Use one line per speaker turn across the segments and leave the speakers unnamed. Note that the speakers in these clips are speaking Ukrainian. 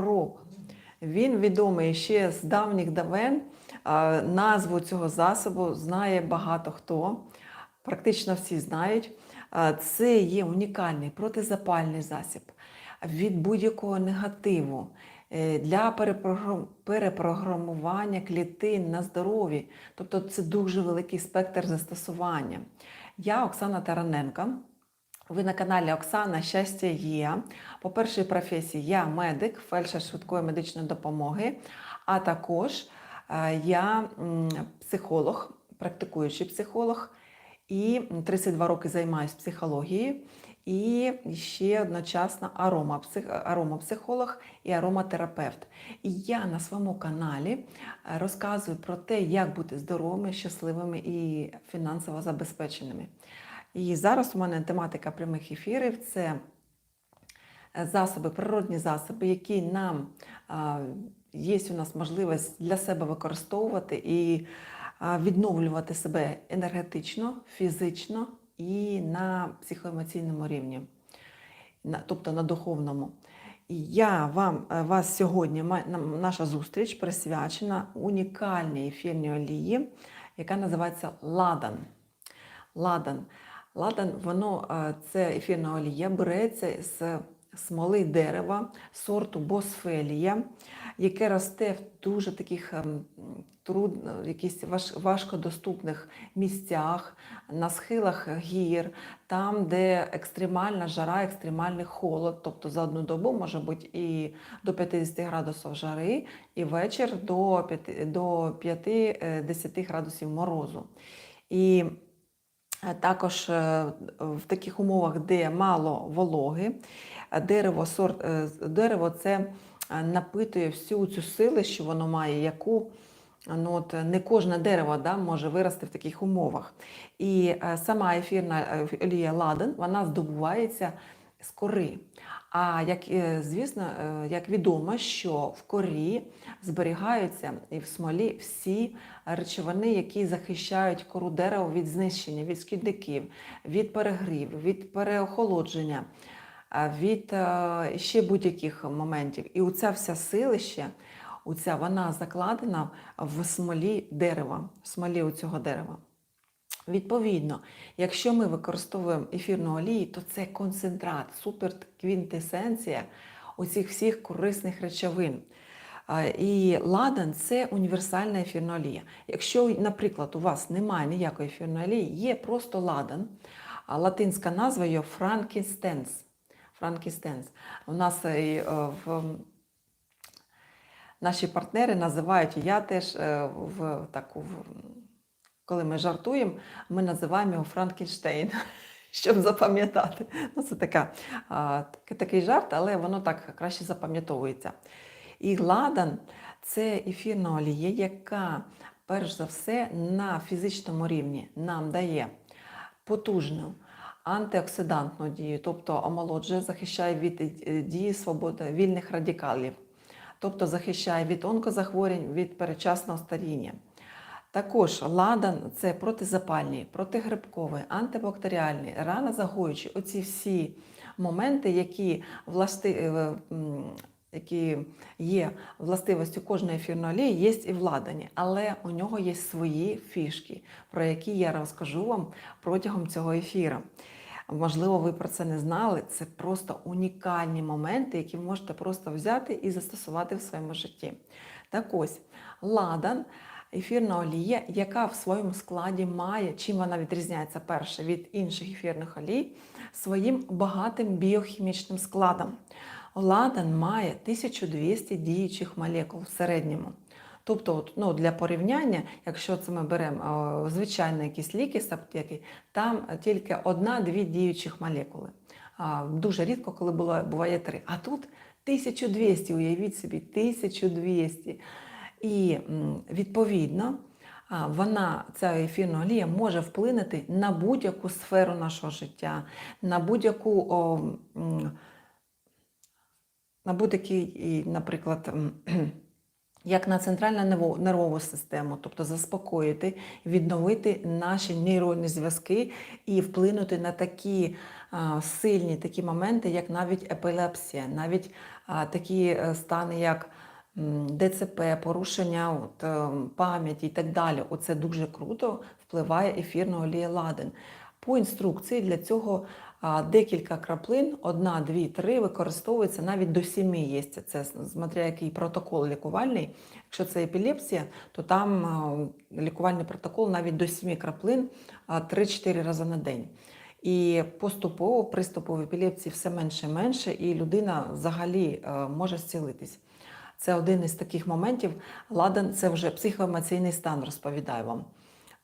Роб. Він відомий ще з давніх давен. Назву цього засобу знає багато хто, практично всі знають. Це є унікальний протизапальний засіб від будь-якого негативу е, для перепрограмування клітин на здоров'ї. Тобто це дуже великий спектр застосування. Я Оксана Тараненко. Ви на каналі Оксана Щастя є. По першій професії я медик, фельдшер швидкої медичної допомоги, а також е, я психолог, практикуючий психолог, і 32 роки займаюся психологією. І ще одночасно аромапсихолог і ароматерапевт. І я на своєму каналі е, розказую про те, як бути здоровими, щасливими і фінансово забезпеченими. І зараз у мене тематика прямих ефірів це е, засоби, природні засоби, які нам є у нас можливість для себе використовувати і відновлювати себе енергетично, фізично і на психоемоційному рівні, тобто на духовному. Я вам е, вас сьогодні, наша зустріч присвячена унікальній ефірній олії, яка називається Ладан. Ладан. Ладан, воно е, це ефірна олія, береться з смоли дерева сорту босфелія, яке росте в дуже таких ем, труд, якісь важ, важкодоступних місцях, на схилах гір, там, де екстремальна жара, екстремальний холод, тобто за одну добу може бути і до 50 градусів жари, і вечір до 5, до 5-10 градусів морозу. І Е, Також е, в таких умовах, де мало вологи, е, дерево, сорт, е, дерево це е, напитує всю цю силу, що воно має, яку ну, от, не кожне дерево да, може вирости в таких умовах. І е, сама ефірна е, олія ладен вона здобувається з кори. А як е, звісно, е, як відомо, що в корі зберігаються і в смолі всі речовини, які захищають кору дерева від знищення, від шкідників, від перегріву, від переохолодження, від е, ще будь-яких моментів. І оця вся силища, оця вона закладена в смолі дерева, в смолі у цього дерева. Відповідно, якщо ми використовуємо ефірну олію, то це концентрат, суперквінтесенція оцих всіх корисних речовин. І ладан це універсальна ефірна олія. Якщо, наприклад, у вас немає ніякої ефірної олії, є просто ладан, латинська назва його франкістенс. Франкістенс. У нас е, і, е, в наші партнери називають, я теж е, в таку. в- коли ми жартуємо, ми називаємо його Франкенштейн, щоб запам'ятати. Ну, це така, такий- жарт, але воно так краще запам'ятовується. І ладан це ефірна олія, яка перш за все на фізичному рівні нам дає потужну антиоксидантну дію, тобто омолоджує, захищає від е, дії свободи вільних радикалів, тобто захищає від онкозахворювань, від передчасного старіння. Також ладан це протизапальний, протигрибковий, антибактеріальний, ранозагоюючий. Оці всі моменти, які, власти, е, які є властивістю кожної ефірної є і в ладані. Але у нього є свої фішки, про які я розкажу вам протягом цього ефіру. Можливо, ви про це не знали. Це просто унікальні моменти, які можете просто взяти і застосувати в своєму житті. Так ось, ладан ефірна олія, яка в своєму складі має, чим вона відрізняється перше від інших ефірних олій, своїм багатим біохімічним складом. Ладан має 1200 діючих молекул в середньому. Тобто, ну, для порівняння, якщо це ми беремо звичайні якісь ліки з аптеки, там тільки одна-дві діючих молекули. Дуже рідко, коли було, буває три. А тут 1200, уявіть собі, 1200. І відповідно вона, ця ефірна олія, може вплинути на будь-яку сферу нашого життя, на будь-яку, на будь-який, наприклад, як на центральну нервову систему, тобто заспокоїти, відновити наші нейронні зв'язки і вплинути на такі сильні такі моменти, як навіть епілепсія, навіть такі е, стани, як ДЦП, порушення от, е, пам'яті і так далі. Оце дуже круто впливає ефірна олія ладен. По інструкції для цього декілька краплин, одна, дві, три, використовується навіть до сіми є. Це смотря який протокол лікувальний. Якщо це епілепсія, то там лікувальний протокол навіть до сіми краплин а, 3-4 рази на день. І поступово приступів епілепсії все менше і менше, і людина взагалі е, може зцілитись. Це один із таких моментів. Ладан це вже психоемоційний стан, розповідаю вам.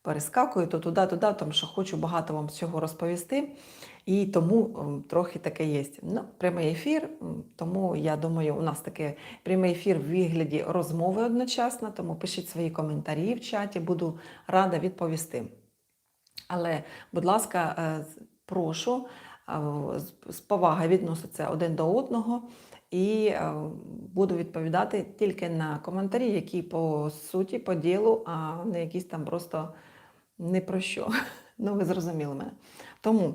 Перескакую то туди, туди, тому що хочу багато вам цього розповісти. І тому трохи таке є. Ну, прямий ефір, тому я думаю, у нас такий прямий ефір в вигляді розмови одночасно, тому пишіть свої коментарі в чаті, буду рада відповісти. Але, будь ласка, е, прошу е, з- повагою відноситися один до одного і е, буду відповідати тільки на коментарі, які по суті, по ділу, а не якісь там просто не про що. Ну, ви зрозуміли мене. Тому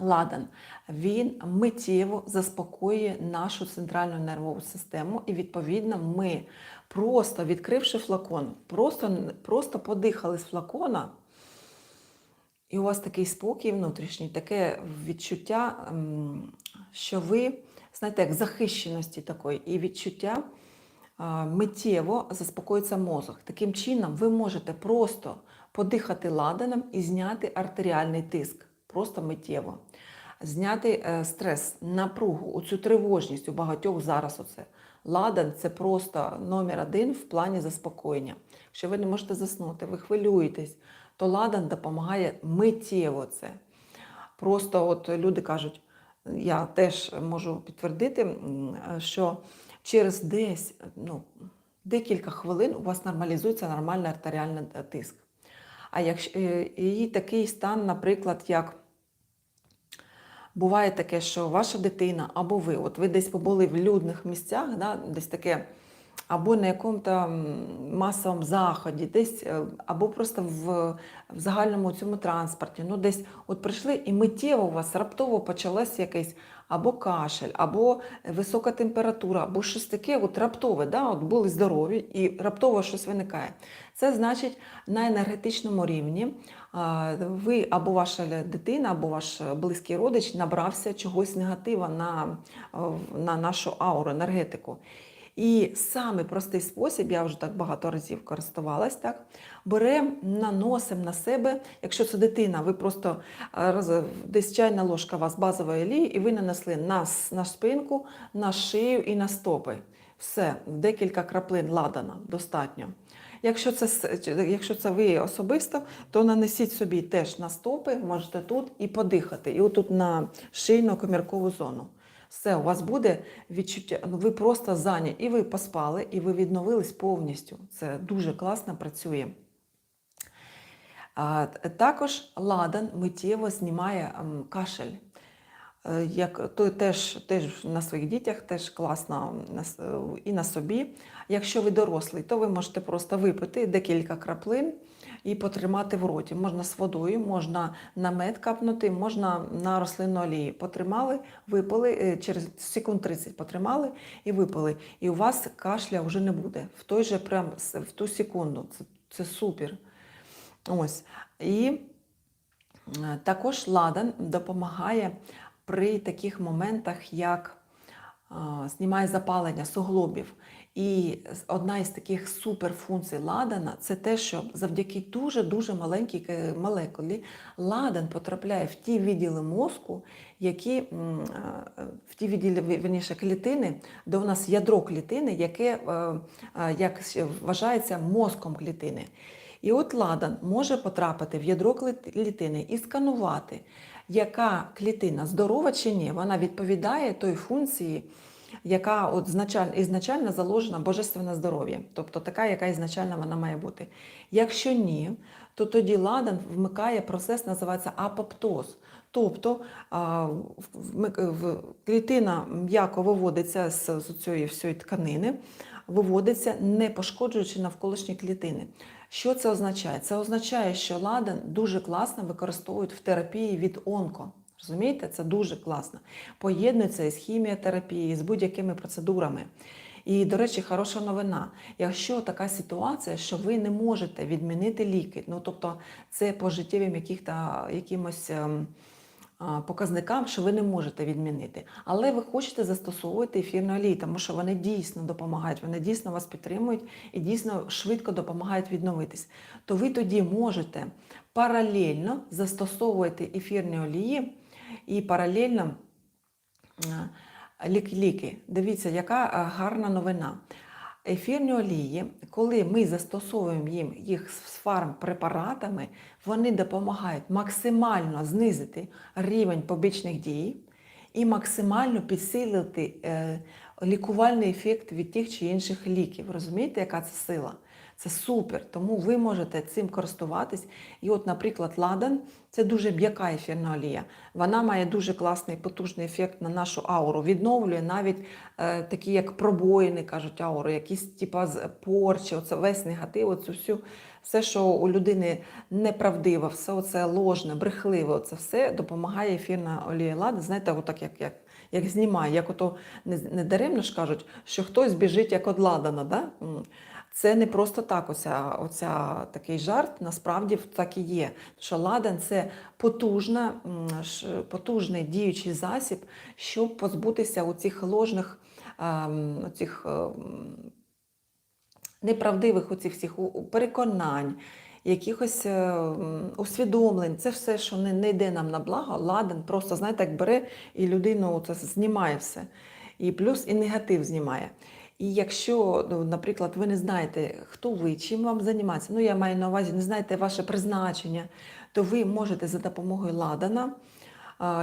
ладан, він миттєво заспокоює нашу центральну нервову систему, і відповідно ми, просто відкривши флакон, просто, просто подихали з флакона. І у вас такий спокій внутрішній, таке відчуття, що ви, знаєте, як захищеності такої, і відчуття миттєво заспокоїться мозок. Таким чином, ви можете просто подихати ладаном і зняти артеріальний тиск. Просто миттєво. Зняти е, стрес, напругу, оцю тривожність у багатьох зараз оце. Ладан це просто номер один в плані заспокоєння. Якщо ви не можете заснути, ви хвилюєтесь, то ладан допомагає миттєво це. Просто от люди кажуть, я теж можу підтвердити, що через десь ну, декілька хвилин у вас нормалізується нормальний артеріальний тиск. А якщо е, і такий стан, наприклад, як буває таке, що ваша дитина або ви, от ви десь побули в людних місцях, да, десь таке, або на якомусь масовому заході, десь, е, або просто в, в загальному цьому транспорті. Ну, десь от прийшли і миттєво у вас раптово почалась якийсь або кашель, або висока температура, або щось таке, от раптове, да, от були здорові, і раптово щось виникає. Це значить на енергетичному рівні ви або ваша дитина, або ваш близький родич набрався чогось негатива на, на нашу ауру, енергетику. І саме простий спосіб, я вже так багато разів користувалась, так, беремо, наносимо на себе, якщо це дитина, ви просто а, десь чайна ложка у вас базової олії, і ви нанесли на, на спинку, на шию і на стопи. Все, декілька краплин ладана достатньо. Якщо це, якщо це ви особисто, то нанесіть собі теж на стопи, можете тут і подихати. І отут на шийно-коміркову зону. Все, у вас буде відчуття, ну ви просто зайняті, і ви поспали, і ви відновились повністю. Це дуже класно працює. Також ладан миттєво знімає кашель. Е, Як то теж, теж на своїх дітях теж класно і на собі. Якщо ви дорослий, то ви можете просто випити декілька краплин і потримати в роті. Можна з водою, можна на мед капнути, можна на рослинну олії. Потримали, випили, е, через секунд 30 потримали і випили. І у вас кашля вже не буде. В той же прям в ту секунду. Це, це супер. Ось. І Е, Також ладан допомагає при таких моментах, як знімає запалення суглобів. І одна із таких суперфункцій ладана це те, що завдяки дуже-дуже маленькій молекулі ладан потрапляє в ті відділи мозку, які в ті відділи ві- вірніше, клітини, де у нас ядро клітини, яке е, як вважається мозком клітини. І от ладан може потрапити в ядро клітини і сканувати, яка клітина здорова чи ні. Вона відповідає той функції, яка от значаль- ізначально заложена божественне здоров'я, тобто така, яка ізначально вона має бути. Якщо ні, то тоді ладан вмикає процес, називається апоптоз. Тобто клітина м'яко виводиться з цієї всієї тканини, виводиться, не пошкоджуючи навколишні клітини. Що це означає? Це означає, що ладан дуже класно використовують в терапії від онко. Розумієте, це дуже класно. Поєднується із хіміотерапією, з будь-якими процедурами. І, до речі, хороша новина. Якщо така ситуація, що ви не можете відмінити ліки, ну тобто це по життєвим якимось ем, показникам, що ви не можете відмінити. Але ви хочете застосовувати ефірну олію, тому що вони дійсно допомагають, вони дійсно вас підтримують і дійсно швидко допомагають відновитись. То ви тоді можете паралельно застосовувати ефірні олії і паралельно е, ліки. Дивіться, яка е, гарна новина. Ефірні олії, коли ми застосовуємо їм їх з фармпрепаратами, вони допомагають максимально знизити рівень побічних дій і максимально підсилити е, лікувальний ефект від тих чи інших ліків. Розумієте, яка це сила? Це супер, тому ви можете цим користуватись. І от, наприклад, ладан це дуже м'яка ефірна олія. Вона має дуже класний потужний ефект на нашу ауру. Відновлює навіть е, такі, як пробоїни, кажуть, ауру, якісь типа порчі, оце весь негатив, оцю всю, все, що у людини неправдиве, все оце ложне, брехливе, оце все допомагає ефірна олія ладан. Знаєте, отак як. як як знімає, як ото не, не даремно ж кажуть, що хтось біжить як од ладана. Да? Це не просто так, оця, оця такий жарт, насправді так і є. Що ладан це потужна, потужний діючий засіб, щоб позбутися оцих ложних, ем, оцих, ем, неправдивих оцих всіх у- у- переконань, якихось е, усвідомлень. Це все, що не, не йде нам на благо, ладан просто, знаєте, як бере і людину це знімає все. І плюс і негатив знімає. І якщо, ну, наприклад, ви не знаєте, хто ви, чим вам займатися, ну я маю на увазі, не знаєте ваше призначення, то ви можете за допомогою ладана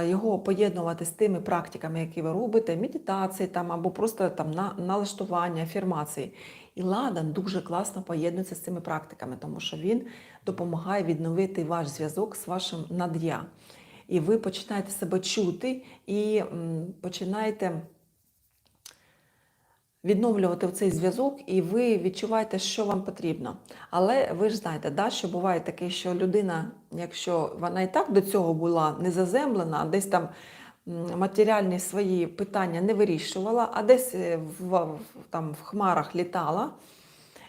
його поєднувати з тими практиками, які ви робите, медитації там, або просто там на, налаштування, афірмації. І ладан дуже класно поєднується з цими практиками, тому що він допомагає відновити ваш зв'язок з вашим над'я. І ви починаєте себе чути і починаєте відновлювати цей зв'язок, і ви відчуваєте, що вам потрібно. Але ви ж знаєте, да, що буває таке, що людина, якщо вона і так до цього була не заземлена, десь там матеріальні свої питання не вирішувала, а десь е, в- там, в хмарах літала,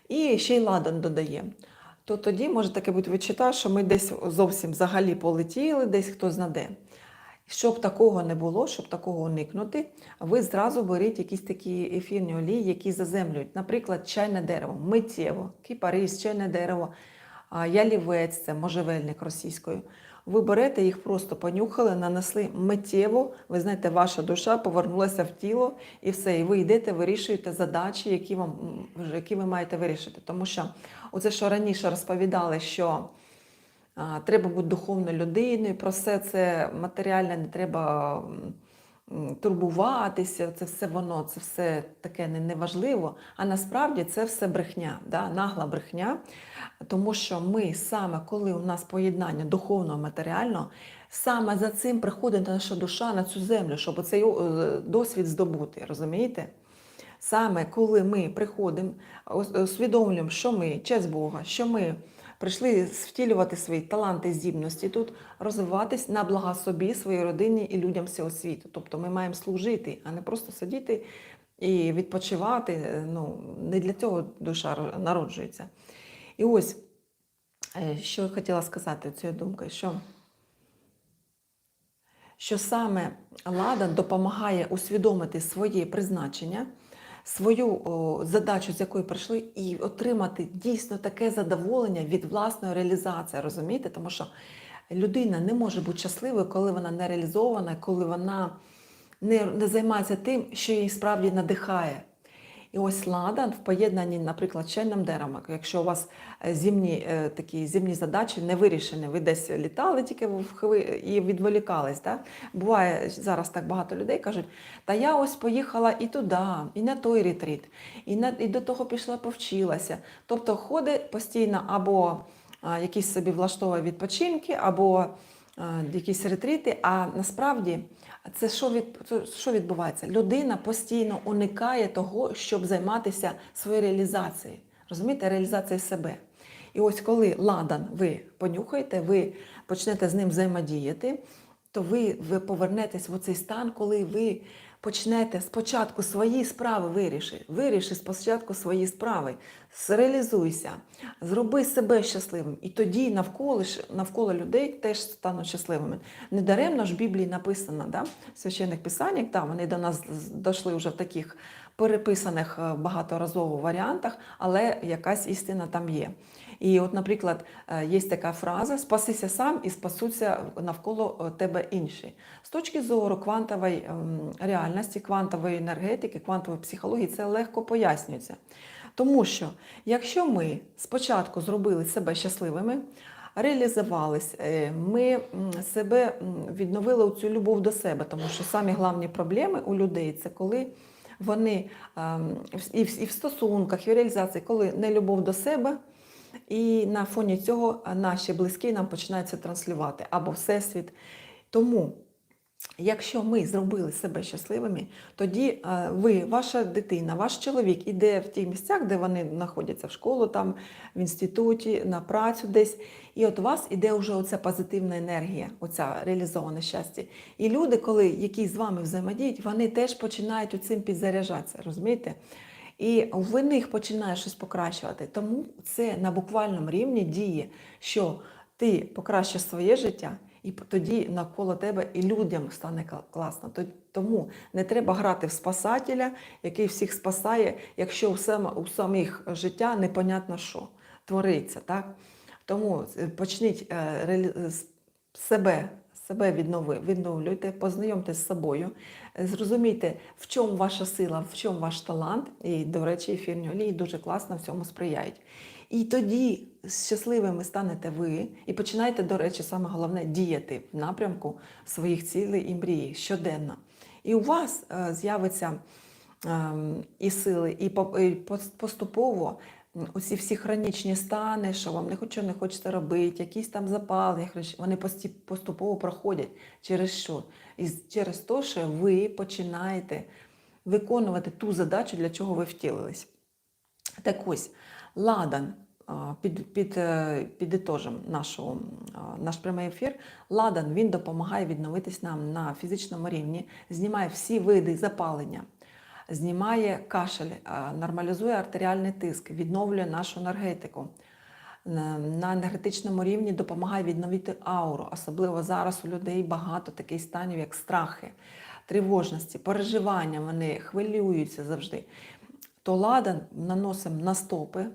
і ще й ладан додає. То тоді може таке бути відчуття, що ми десь зовсім взагалі полетіли, десь хто знаде. Щоб такого не було, щоб такого уникнути, ви зразу беріть якісь такі ефірні олії, які заземлюють. Наприклад, чайне дерево, миттєво, кіпарис, чайне дерево, ялівець, це можжевельник російською. Ви берете їх, просто понюхали, нанесли миттєво. Ви знаєте, ваша душа повернулася в тіло і все. І ви йдете, вирішуєте задачі, які вам які ви маєте вирішити. Тому що оце, що раніше розповідали, що Треба бути духовною людиною, про все це матеріальне не треба турбуватися, це все воно, це все таке неважливо. А насправді це все брехня, да? нагла брехня. Тому що ми саме, коли у нас поєднання духовного матеріального, саме за цим приходить наша душа на цю землю, щоб цей досвід здобути, розумієте? Саме коли ми приходимо, усвідомлюємо, що ми честь Бога, що ми прийшли втілювати свої таланти, здібності тут, розвиватись на блага собі, своїй родині і людям всього світу. Тобто ми маємо служити, а не просто сидіти і відпочивати. Е, Ну, не для цього душа народжується. І ось, е, що я хотіла сказати цією думкою, що що саме ладан допомагає усвідомити своє призначення, свою задачу, з якої прийшли, і отримати дійсно таке задоволення від власної реалізації. Розумієте? Тому що людина не може бути щасливою, коли вона не реалізована, коли вона не, не займається тим, що її справді надихає. І ось ладан в поєднанні, наприклад, з чайним деревом, якщо у вас е, зимні е, такі зимні задачі не вирішені, ви десь літали тільки в хви і відволікались. Да? Буває зараз так багато людей кажуть, та я ось поїхала і туди, і на той ретріт, і, на, і до того пішла, повчилася. Тобто ходить постійно або якісь собі влаштовує відпочинки, або якісь ретріти, а насправді це що, від, що відбувається? Людина постійно уникає того, щоб займатися своєю реалізацією. Розумієте, реалізацією себе. І ось коли ладан ви понюхаєте, ви почнете з ним взаємодіяти, то ви, ви повернетесь в цей стан, коли ви почнете спочатку свої справи виріши. Виріши спочатку свої справи, реалізуйся, зроби себе щасливим. І тоді навколо, навколо людей теж стануть щасливими. Недаремно ж в Біблії написано, да? в священних писаннях, да, вони до нас дійшли вже в таких переписаних е, багаторазово варіантах, але якась істина там є. І от, наприклад, е, є така фраза Спасися сам і спасуться навколо е, тебе інші. З точки зору квантової ем, реальності, квантової енергетики, квантової психології, це легко пояснюється. Тому що якщо ми спочатку зробили себе щасливими, реалізувались, е, ми себе відновили цю любов до себе, тому що самі головні проблеми у людей це коли вони ем, і в стосунках, і в реалізації, коли не любов до себе. І на фоні цього наші близькі нам починають це транслювати або Всесвіт. Тому, якщо ми зробили себе щасливими, тоді ви, ваша дитина, ваш чоловік іде в ті місцях, де вони знаходяться в школу, там, в інституті, на працю десь. І от у вас іде вже оця позитивна енергія, оця реалізоване щастя. І люди, коли які з вами взаємодіють, вони теж починають цим підзаряджатися, розумієте? І в них починає щось покращувати. Тому це на буквальному рівні діє, що ти покращиш своє життя, і тоді навколо тебе і людям стане класно. Тому не треба грати в спасателя, який всіх спасає, якщо у сам- самих життя непонятно що твориться. Так? Тому е, почніть е, себе. Себе віднови, відновлюйте, познайомтесь з собою, е, зрозумійте, в чому ваша сила, в чому ваш талант. І, до речі, ефірні олії дуже класно в цьому сприяють. І тоді щасливими станете ви і починаєте, до речі, саме головне діяти в напрямку своїх цілей і мрії щоденно. І у вас е, з'явиться ем, і сили, і по- поступово оці всі хронічні стани, що вам не не хочеться робити, якісь там запалення, вони поступово проходять. Через що? І через те, що ви починаєте виконувати ту задачу, для чого ви втілились. Так ось, ладан під, під, е, підітожем нашого, а, наш прямий ефір. Ладан він допомагає відновитись нам на фізичному рівні, знімає всі види запалення, знімає кашель, нормалізує артеріальний тиск, відновлює нашу енергетику. На енергетичному рівні допомагає відновити ауру. Особливо зараз у людей багато таких станів, як страхи, тривожності, переживання. Вони хвилюються завжди то ладан наносимо на стопи,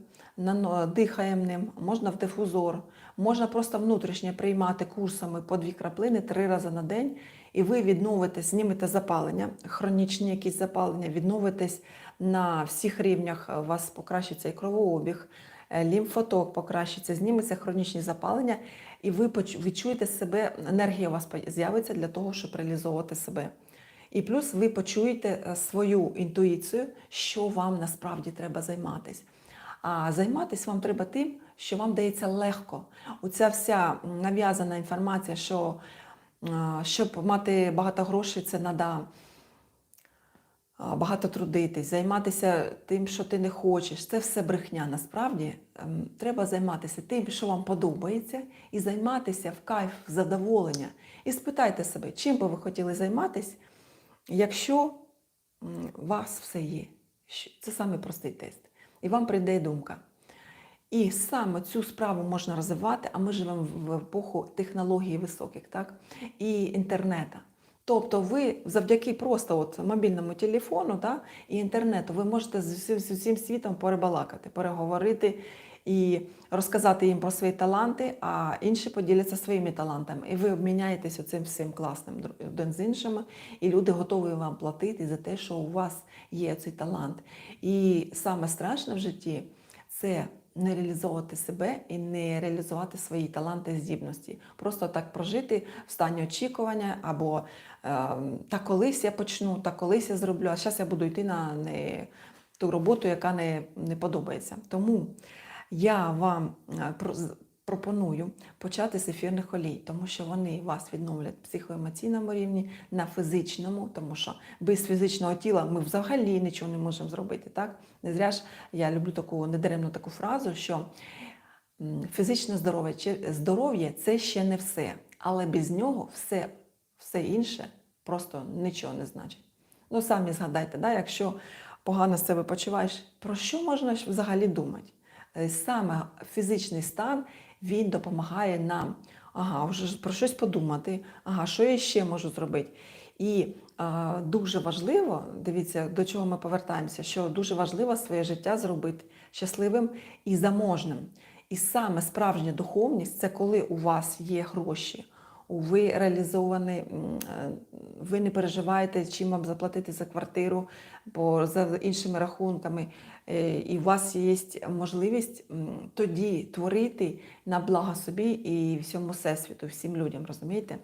дихаємо ним, можна в дифузор, можна просто внутрішньо приймати курсами по дві краплини три рази на день, і ви відновите, знімете запалення, хронічні якісь запалення, відновитесь на всіх рівнях, у вас покращиться і кровообіг, е, лімфоток покращиться, зніметься хронічні запалення, і ви відчуєте себе, енергія у вас з'явиться для того, щоб реалізовувати себе. І плюс ви почуєте е, свою інтуїцію, що вам насправді треба займатися. А займатися вам треба тим, що вам дається легко. Оця вся нав'язана інформація, що е, щоб мати багато грошей, це треба багато трудитись, займатися тим, що ти не хочеш. Це все брехня. Насправді ем, треба займатися тим, що вам подобається, і займатися в кайф, в задоволення. І спитайте себе, чим би ви хотіли займатися, якщо у вас все є. Це самий простий тест. І вам прийде думка. І саме цю справу можна розвивати, а ми живемо в епоху технологій високих, так? І інтернету. Тобто ви завдяки просто от мобільному телефону да, і інтернету ви можете з усім, з усім світом перебалакати, переговорити і розказати їм про свої таланти, а інші поділяться своїми талантами. І ви обміняєтесь оцим всім класним один з іншими, і люди готові вам платити за те, що у вас є цей талант. І саме страшне в житті це не реалізовувати себе і не реалізувати свої таланти здібності. Просто так прожити в стані очікування або е, та колись я почну, та колись я зроблю, а зараз я буду йти на не ту роботу, яка не, не подобається. Тому я вам е, пропоную почати з ефірних олій, тому що вони вас відновлять психоемоційному рівні, на фізичному, тому що без фізичного тіла ми взагалі нічого не можемо зробити. Так? Не зря ж я люблю таку недаремну таку фразу, що фізичне здоров'я здоров'я це ще не все, але без нього все, все інше просто нічого не значить. Ну, самі згадайте, да, якщо погано себе почуваєш, про що можна взагалі думати? Е, Саме фізичний стан він допомагає нам ага, вже про щось подумати, ага, що я ще можу зробити. І а, дуже важливо, дивіться, до чого ми повертаємося, що дуже важливо своє життя зробити щасливим і заможним. І саме справжня духовність це коли у вас є гроші, ви реалізовані, е, ви не переживаєте, чим вам заплатити за квартиру, бо за іншими рахунками, е, і у вас є можливість тоді творити на благо собі і всьому всесвіту, всім людям, розумієте?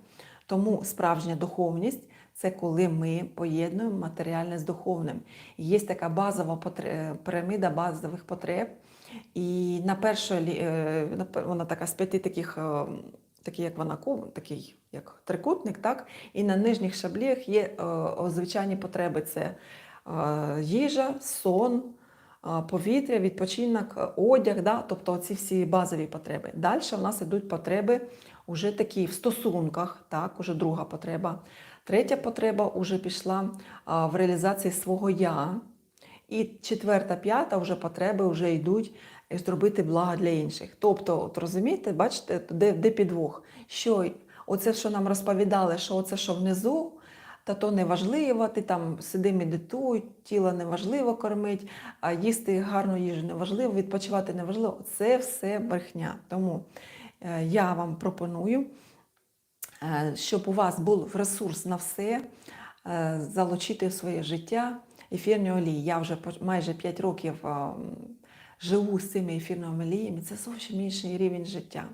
Тому справжня духовність це коли ми поєднуємо матеріальне з духовним. Є така базова потре- піраміда базових потреб. І на першій лі- е, на пер- вона така з п'яти таких, е, такий, як вона куб, такий як трикутник, так? І на нижніх шаблях є е, звичайні потреби: це е, їжа, сон, е, повітря, відпочинок, е, одяг, да? тобто ці всі базові потреби. Далі в нас йдуть потреби вже такі в стосунках, так, уже друга потреба. Третя потреба вже пішла а, в реалізації свого я. І четверта, п'ята вже потреби вже йдуть е, зробити благо для інших. Тобто, от розумієте, бачите, де, де підвох? Що оце, що нам розповідали, що оце, що внизу, та то не важливо, ти там сиди, медитуй, тіло не важливо кормить, а їсти гарну їжу не важливо, відпочивати не важливо. Це все брехня. Тому е, я вам пропоную, е, щоб у вас був ресурс на все, е, залучити в своє життя ефірні олії. Я вже майже 5 років е, м, живу з цими ефірними оліями. Це зовсім інший рівень життя.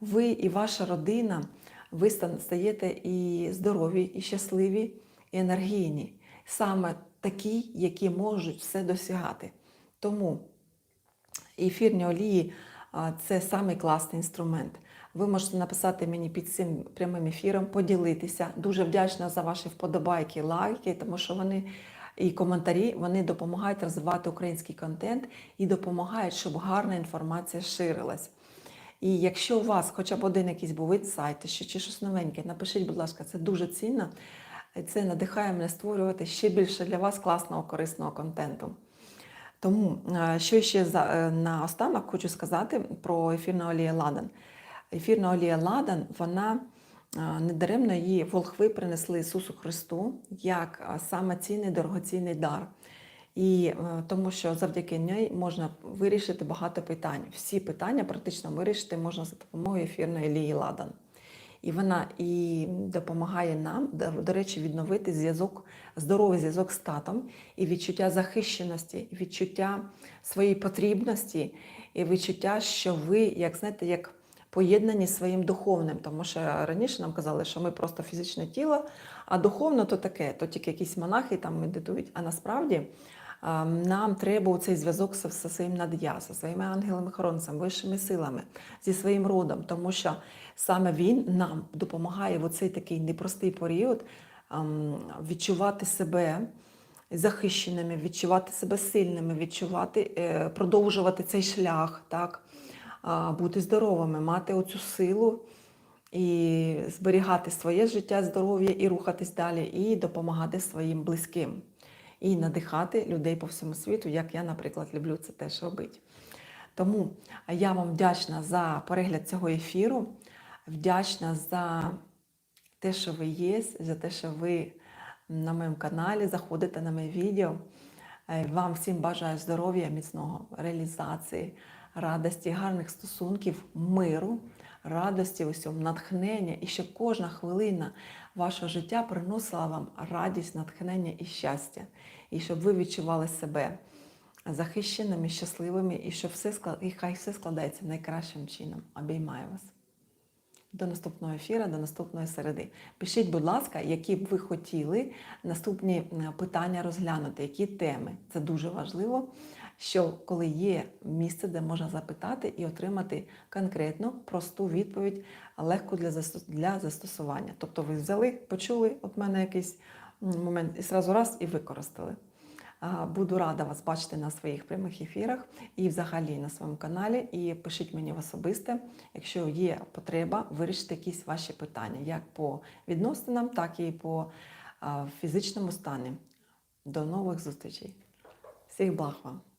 Ви і ваша родина, ви стаєте і здорові, і щасливі, і енергійні. Саме такі, які можуть все досягати. Тому ефірні олії це самий класний інструмент. Ви можете написати мені під цим прямим ефіром, поділитися. Дуже вдячна за ваші вподобайки, лайки, тому що вони і коментарі вони допомагають розвивати український контент і допомагають, щоб гарна інформація ширилась. І якщо у вас хоча б один якийсь був інсайт, ще чи щось новеньке, напишіть, будь ласка, це дуже цінно. Це надихає мене створювати ще більше для вас класного корисного контенту. Тому е, що ще е, наостанок хочу сказати про ефірну олію Ладан. Ефірна олія Ладан, вона недаремно її волхви принесли Ісусу Христу як саме цінний дорогоцінний дар. І е, тому що завдяки ній можна вирішити багато питань. Всі питання практично вирішити можна за допомогою ефірної олії Ладан. І вона і допомагає нам, до, речі, відновити зв'язок, здоровий зв'язок з татом і відчуття захищеності, відчуття своєї потрібності, і відчуття, що ви, як знаєте, як поєднані своїм духовним. Тому що раніше нам казали, що ми просто фізичне тіло, а духовно то таке, то тільки якісь монахи там медитують. А насправді нам треба цей зв'язок зі, своїм над'я, зі своїми ангелами-хоронцями, вищими силами, зі своїм родом, тому що саме він нам допомагає в оцей такий непростий період відчувати себе захищеними, відчувати себе сильними, відчувати, е, продовжувати цей шлях, так, бути здоровими, мати оцю силу і зберігати своє життя, здоров'я і рухатись далі, і допомагати своїм близьким, і надихати людей по всьому світу, як я, наприклад, люблю це теж робити. Тому я вам вдячна за перегляд цього ефіру, вдячна за те, що ви є, за те, що ви на моєму каналі заходите на моє відео. Е, Вам всім бажаю здоров'я, міцного реалізації, радості, гарних стосунків, миру, радості, усьому, натхнення, і щоб кожна хвилина вашого життя приносила вам радість, натхнення і щастя, і щоб ви відчували себе захищеними, щасливими, і щоб все і хай все складається найкращим чином. Обіймаю вас. До наступного ефіру, до наступної середи. Пишіть, будь ласка, які б ви хотіли наступні е, питання розглянути, які теми. Це дуже важливо, що коли є місце, де можна запитати і отримати конкретну, просту відповідь, легку для для застосування. Тобто ви взяли, почули от мене якийсь момент і зразу раз і використали. Буду рада вас бачити на своїх прямих ефірах і взагалі на своєму каналі. І пишіть мені в особисте, якщо є потреба вирішити якісь ваші питання, як по відносинам, так і по фізичному стані. До нових зустрічей. Всіх благ вам!